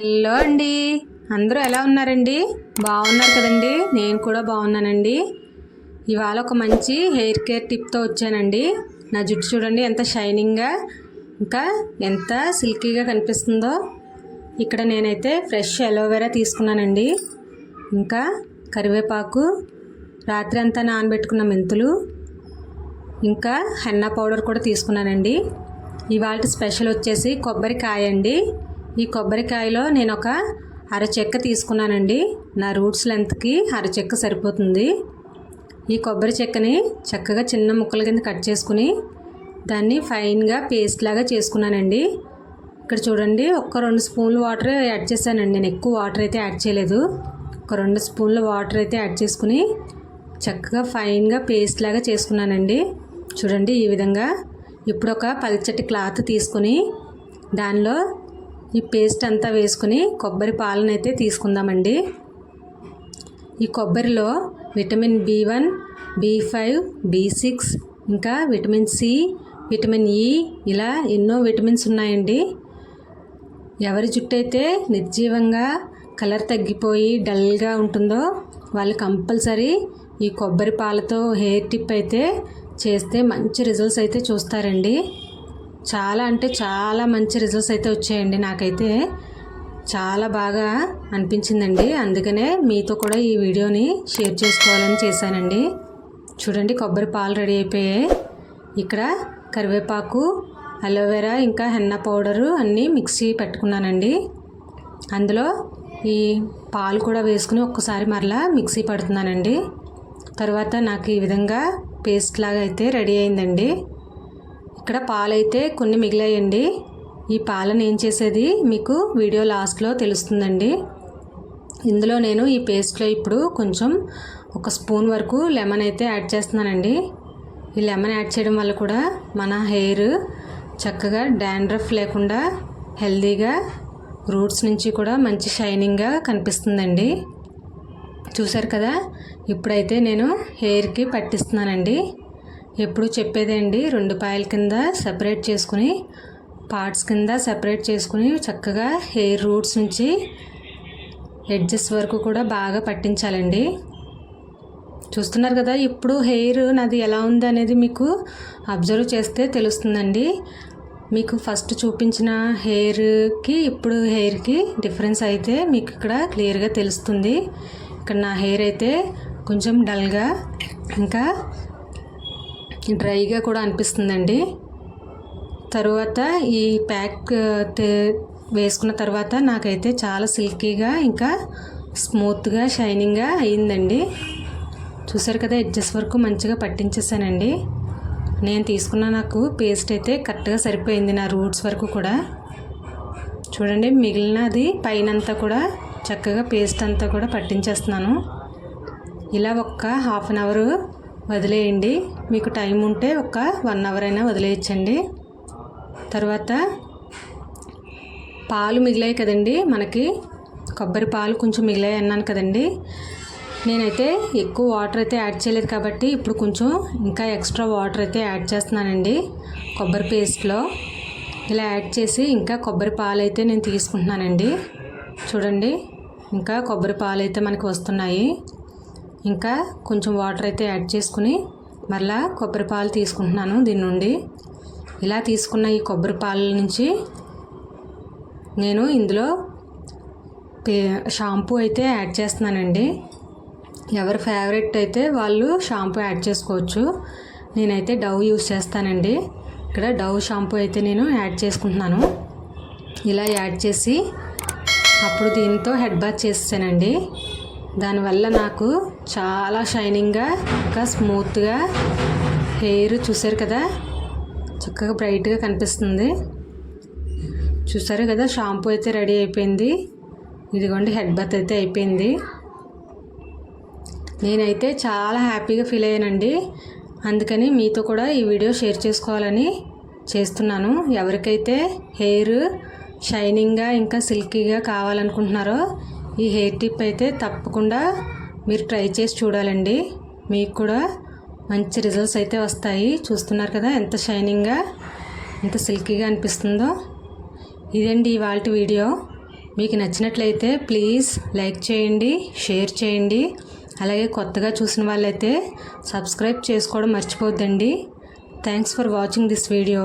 Hello అండి. అందరూ ఎలా ఉన్నారండి? బాగున్నారు కదండి. నేను కూడా బాగున్నానండి. ఇవాళ ఒక మంచి హెయిర్ కేర్ టిప్తో వచ్చానండి. నా జుట్టు చూడండి ఎంత షైనింగ్గా ఇంకా ఎంత సిల్కీగా కనిపిస్తుందో. ఇక్కడ నేనైతే ఫ్రెష్ అలోవెరా తీసుకున్నానండి. ఇంకా కరివేపాకు రాత్రి అంతా నానబెట్టుకున్న మెంతులు ఇంకా హెన్నా పౌడర్ కూడా తీసుకున్నానండి. ఇవాళ స్పెషల్ వచ్చేసి కొబ్బరికాయ అండి. ఈ కొబ్బరికాయలో నేను ఒక అరచెక్క తీసుకున్నానండి. నా రూట్స్ లెంత్కి అరచెక్క సరిపోతుంది. ఈ కొబ్బరి చెక్కని చక్కగా చిన్న ముక్కల కింద కట్ చేసుకుని దాన్ని ఫైన్గా పేస్ట్ లాగా చేసుకున్నానండి. ఇక్కడ చూడండి ఒక్క రెండు స్పూన్లు వాటర్ యాడ్ చేశానండి. నేను ఎక్కువ వాటర్ అయితే యాడ్ చేయలేదు. ఒక రెండు స్పూన్ల వాటర్ అయితే యాడ్ చేసుకుని చక్కగా ఫైన్గా పేస్ట్ లాగా చేసుకున్నానండి. చూడండి ఈ విధంగా ఇప్పుడు ఒక పల్చటి క్లాత్ తీసుకుని దానిలో ఈ పేస్ట్ అంతా వేసుకుని కొబ్బరి పాలను అయితే తీసుకుందామండి. ఈ కొబ్బరిలో vitamin B one B five B six ఇంకా విటమిన్ సి విటమిన్ ఈ ఇలా ఎన్నో విటమిన్స్ ఉన్నాయండి. ఎవరి జుట్టు అయితే నిర్జీవంగా కలర్ తగ్గిపోయి డల్గా ఉంటుందో వాళ్ళు కంపల్సరీ ఈ కొబ్బరి పాలతో హెయిర్ టిప్ అయితే చేస్తే మంచి రిజల్ట్స్ అయితే చూస్తారండి. చాలా అంటే చాలా మంచి రిజల్ట్స్ అయితే వచ్చాయండి నాకైతే. చాలా బాగా అనిపించిందండి. అందుకనే మీతో కూడా ఈ వీడియోని షేర్ చేసుకోవాలని చేశానండి. చూడండి కొబ్బరి పాలు రెడీ అయిపోయాయి. ఇక్కడ కరివేపాకు అలోవెరా ఇంకా హెన్న పౌడరు అన్నీ మిక్సీ పెట్టుకున్నానండి. అందులో ఈ పాలు కూడా వేసుకుని ఒక్కసారి మరలా మిక్సీ పడుతున్నానండి. తర్వాత నాకు ఈ విధంగా పేస్ట్ లాగా అయితే రెడీ అయిందండి. ఇక్కడ పాలైతే కొన్ని మిగిలాయండి. ఈ పాలను ఏం చేసేది? మీకు వీడియో లాస్ట్లో తెలుస్తుందండి. ఇందులో నేను ఈ పేస్ట్లో ఇప్పుడు కొంచెం ఒక స్పూన్ వరకు లెమన్ అయితే యాడ్ చేస్తున్నానండి. ఈ లెమన్ యాడ్ చేయడం వల్ల కూడా మన హెయిర్ చక్కగా డాండ్రఫ్ లేకుండా హెల్దీగా రూట్స్ నుంచి కూడా మంచి షైనింగ్గా కనిపిస్తుందండి. చూసారు కదా? ఇప్పుడైతే నేను హెయిర్కి పట్టిస్తున్నానండి. ఎప్పుడు చెప్పేదే అండి రెండు పాయల కింద సెపరేట్ చేసుకుని పార్ట్స్ కింద సెపరేట్ చేసుకుని చక్కగా హెయిర్ రూట్స్ నుంచి ఎడ్జెస్ వరకు కూడా బాగా పట్టించాలండి. చూస్తున్నారు కదా ఇప్పుడు హెయిర్ నాది ఎలా ఉంది అనేది మీకు అబ్జర్వ్ చేస్తే తెలుస్తుందండి. మీకు ఫస్ట్ చూపించిన హెయిర్కి ఇప్పుడు హెయిర్కి డిఫరెన్స్ అయితే మీకు ఇక్కడ క్లియర్గా తెలుస్తుంది. ఇక్కడ నా హెయిర్ అయితే కొంచెం డల్గా ఇంకా డ్రైగా కూడా అనిపిస్తుందండి. తరువాత ఈ ప్యాక్ వేసుకున్న తర్వాత నాకైతే చాలా సిల్కీగా ఇంకా స్మూత్గా షైనింగ్గా అయిందండి. చూసారు కదా ఎడ్జెస్ వరకు మంచిగా పట్టించేసానండి. నేను తీసుకున్న నాకు పేస్ట్ అయితే కరెక్ట్గా సరిపోయింది నా రూట్స్ వరకు కూడా. చూడండి మిగిలినది పైనంతా కూడా చక్కగా పేస్ట్ అంతా కూడా పట్టించేస్తున్నాను. ఇలా ఒక్క హాఫ్ అన్ అవర్ వదిలేయండి. మీకు టైం ఉంటే ఒక వన్ అవర్ అయినా వదిలేయచ్చండి. తర్వాత పాలు మిగిలాయి కదండి మనకి. కొబ్బరి పాలు కొంచెం మిగిలాయి అన్నాను కదండి. నేనైతే ఎక్కువ వాటర్ అయితే యాడ్ చేయలేదు కాబట్టి ఇప్పుడు కొంచెం ఇంకా ఎక్స్ట్రా వాటర్ అయితే యాడ్ చేస్తున్నానండి. కొబ్బరి పేస్ట్లో ఇలా యాడ్ చేసి ఇంకా కొబ్బరి పాలు అయితే నేను తీసుకుంటున్నానండి. చూడండి ఇంకా కొబ్బరి పాలు అయితే మనకి వస్తున్నాయి. ఇంకా కొంచెం వాటర్ అయితే యాడ్ చేసుకుని మరలా కొబ్బరి పాలు తీసుకుంటున్నాను దీని నుండి. ఇలా తీసుకున్న ఈ కొబ్బరి పాల నుంచి నేను ఇందులో పే షాంపూ అయితే యాడ్ చేస్తున్నానండి. ఎవరి ఫేవరెట్ అయితే వాళ్ళు షాంపూ యాడ్ చేసుకోవచ్చు. నేనైతే డవ్ యూస్ చేస్తానండి. ఇక్కడ డవ్ షాంపూ అయితే నేను యాడ్ చేసుకుంటున్నాను. ఇలా యాడ్ చేసి అప్పుడు దీంతో హెడ్ బాత్ చేసానండి దానివల్ల నాకు చాలా షైనింగ్గా ఇంకా స్మూత్గా హెయిర్ చూసారు కదా? చక్కగా బ్రైట్గా కనిపిస్తుంది. చూసారు కదా? షాంపూ అయితే రెడీ అయిపోయింది. ఇదిగోండి హెడ్ బాత్ అయితే అయిపోయింది. నేనైతే చాలా హ్యాపీగా ఫీల్ అయ్యానండి. అందుకని మీతో కూడా ఈ వీడియో షేర్ చేసుకోవాలని చేస్తున్నాను. ఎవరికైతే హెయిర్ షైనింగ్గా ఇంకా సిల్కీగా కావాలనుకుంటున్నారో ఈ హెయిర్ టిప్ అయితే తప్పకుండా మీరు ట్రై చేసి చూడాలండి. మీకు కూడా మంచి రిజల్ట్స్ అయితే వస్తాయి. చూస్తున్నారు కదా ఎంత షైనింగ్గా ఎంత సిల్కీగా అనిపిస్తుందో. ఇదండి ఇవాళ వీడియో. మీకు నచ్చినట్లయితే ప్లీజ్ లైక్ చేయండి షేర్ చేయండి. అలాగే కొత్తగా చూసిన వాళ్ళైతే సబ్స్క్రైబ్ చేసుకోవడం మర్చిపోద్దండి. Thanks for watching this video.